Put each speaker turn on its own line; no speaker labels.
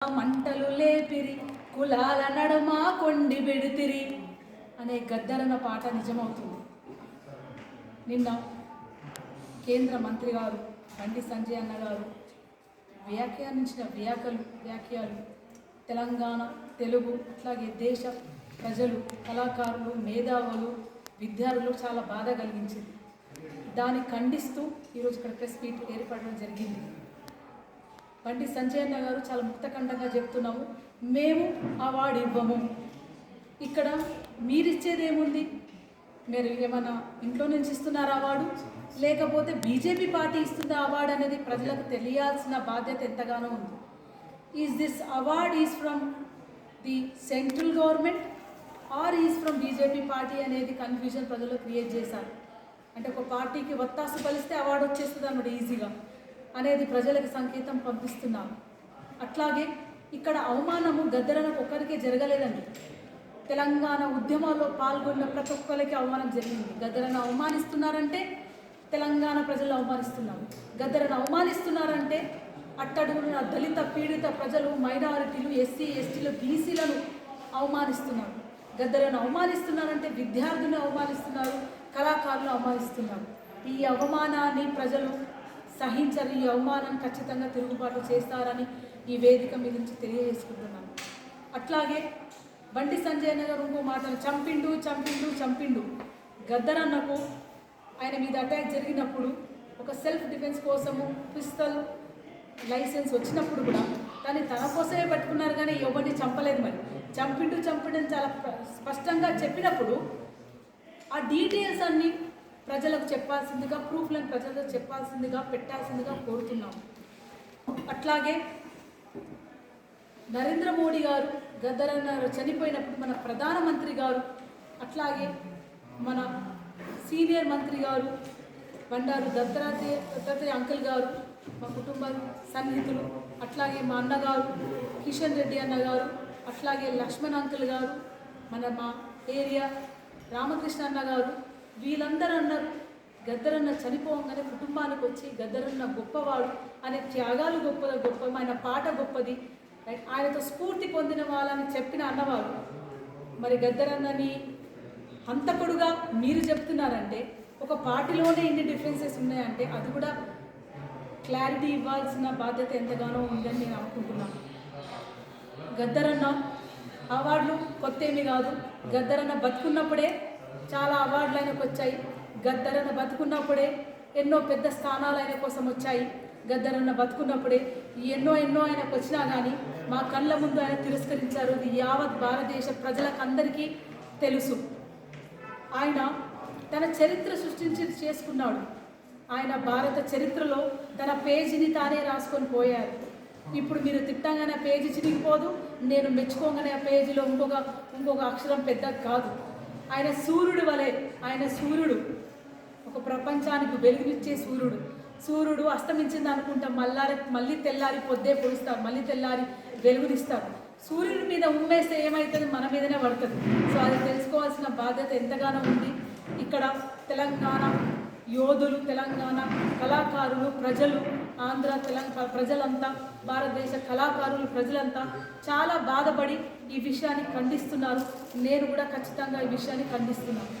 మంటలు లేపిరి కులాల నడుమ కొండి బెడితిరి అనే గద్దరన్న పాట నిజమవుతుంది. నిన్న కేంద్ర మంత్రి గారు బండి సంజయ్ అన్న గారు వ్యాఖ్యానించిన వ్యాఖ్యలు వ్యాఖ్యలు తెలంగాణ తెలుగు అట్లాగే దేశ ప్రజలు కళాకారులు మేధావులు విద్యార్థులు చాలా బాధ కలిగించింది. దాన్ని ఖండిస్తూ ఈరోజు ఇక్కడ ప్రెస్ మీట్ ఏర్పడడం జరిగింది. బండి సంజయన్న గారు చాలా ముక్తఖండంగా చెప్తున్నాము. మేము అవార్డు ఇవ్వము ఇక్కడ మీరిచ్చేది ఏముంది మీరు ఏమైనా ఇంట్లో నుంచి ఇస్తున్నారా అవార్డు? లేకపోతే బీజేపీ పార్టీ ఇస్తున్న అవార్డు అనేది ప్రజలకు తెలియాల్సిన బాధ్యత ఎంతగానో ఉంది. Is this award is from the central government or is from BJP party అనేది కన్ఫ్యూజన్ ప్రజలు క్రియేట్ చేశారు. అంటే ఒక పార్టీకి వత్తాసు కలిస్తే అవార్డు వచ్చేస్తుంది అన్నమాట ఈజీగా అనేది ప్రజలకు సంకేతం పంపిస్తున్నాము అట్లాగే ఇక్కడ అవమానము గద్దరనకు ఒక్కరికే జరగలేదండి. తెలంగాణ ఉద్యమాల్లో పాల్గొన్న ప్రతి ఒక్కరికి అవమానం జరిగింది. గద్దరను అవమానిస్తున్నారంటే తెలంగాణ ప్రజలు అవమానిస్తున్నాము గద్దరను అవమానిస్తున్నారంటే అట్టడుగున దళిత పీడిత ప్రజలు మైనారిటీలు ఎస్సీ ఎస్టీలు బీసీలను అవమానిస్తున్నారు. గద్దరను అవమానిస్తున్నారంటే విద్యార్థులను అవమానిస్తున్నారు కళాకారులను అవమానిస్తున్నారు. ఈ అవమానాన్ని ప్రజలు సహించరు ఈ అవమానం ఖచ్చితంగా తిరుగుబాటు చేస్తారని ఈ వేదిక మీ నుంచి తెలియజేసుకుంటున్నాను. అట్లాగే బండి సంజయ్ నగర్ ఇంకో మాటలు చంపిండు చంపిండు చంపిండు. గద్దరన్నకు ఆయన మీద అటాక్ జరిగినప్పుడు ఒక సెల్ఫ్ డిఫెన్స్ కోసము పిస్తల్ లైసెన్స్ వచ్చినప్పుడు కూడా దాన్ని తన కోసమే పట్టుకున్నారు కానీ ఎవరిని చంపలేదు మరి. చంపిండు చంపిండు చాలా స్పష్టంగా చెప్పినప్పుడు ఆ డీటెయిల్స్ అన్ని ప్రజలకు చెప్పాల్సిందిగా ప్రూఫ్లను ప్రజలకు చెప్పాల్సిందిగా పెట్టాల్సిందిగా కోరుతున్నాము అట్లాగే నరేంద్ర మోడీ గారు గద్దరన్నారు చనిపోయినప్పుడు మన ప్రధానమంత్రి గారు అట్లాగే మన సీనియర్ మంత్రి గారు బండారు దత్తరాత్రి దత్తాత్రేయ అంకుల్ గారు మా కుటుంబ సన్నిహితులు అట్లాగే మా అన్నగారు కిషన్ రెడ్డి అన్న గారు అట్లాగే లక్ష్మణ్ అంకుల్ గారు మన మా ఏరియా రామకృష్ణ అన్న గారు వీళ్ళందరూ అన్నారు గద్దరన్న చనిపోగానే కుటుంబానికి వచ్చి గద్దరన్న గొప్పవాడు అనే త్యాగాలు గొప్ప గొప్ప ఆయన పాట గొప్పది. ఆయనతో స్ఫూర్తి పొందిన వాళ్ళని చెప్పిన అన్నవారు మరి గద్దరన్నని హంతకుడుగా మీరు చెప్తున్నారంటే ఒక పార్టీలోనే ఎన్ని డిఫరెన్సెస్ ఉన్నాయంటే అది కూడా క్లారిటీ ఇవ్వాల్సిన బాధ్యత ఎంతగానో ఉందని నేను అనుకుంటున్నాను. గద్దరన్న అవార్డులు కొత్త ఏమి కాదు. గద్దరన్న బతుకున్నప్పుడే చాలా అవార్డులు ఆయనకు వచ్చాయి. గద్దరన్న బతుకున్నప్పుడే ఎన్నో పెద్ద స్థానాలు ఆయన కోసం వచ్చాయి. గద్దరన్న బతుకున్నప్పుడే ఎన్నో ఎన్నో ఆయనకు వచ్చినా కానీ మా కళ్ళ ముందు ఆయన తిరస్కరించారు. ఇది యావత్ భారతదేశ ప్రజలకు అందరికీ తెలుసు. ఆయన తన చరిత్ర సృష్టించి చేసుకున్నాడు. ఆయన భారత చరిత్రలో తన పేజీని తానే రాసుకొని పోయారు. ఇప్పుడు మీరు తిట్టంగానే పేజీ చిరిగిపోదు నేను మెచ్చుకోగానే ఆ పేజీలో ఇంకొక ఇంకొక అక్షరం పెద్ద కాదు. ఆయన సూర్యుడు వలె ఆయన సూర్యుడు. ఒక ప్రపంచానికి వెలుగునిచ్చే సూర్యుడు. సూర్యుడు అస్తమించింది అనుకుంటాం మల్లారి మళ్ళీ తెల్లారి పొద్దే పొడుస్తారు మళ్ళీ తెల్లారి వెలుగునిస్తారు. సూర్యుడి మీద ఉమ్మేస్తే ఏమవుతుంది మన మీదనే పడుతుంది. సో అది తెలుసుకోవాల్సిన బాధ్యత ఎంతగానో ఉంది. ఇక్కడ తెలంగాణ యోధులు తెలంగాణ కళాకారులు ప్రజలు ఆంధ్ర తెలంగాణ ప్రజలంతా భారతదేశ కళాకారులు ప్రజలంతా చాలా బాధపడి ఈ విషయాన్ని ఖండిస్తున్నారు. నేను కూడా ఖచ్చితంగా ఈ విషయాన్ని ఖండిస్తున్నాను.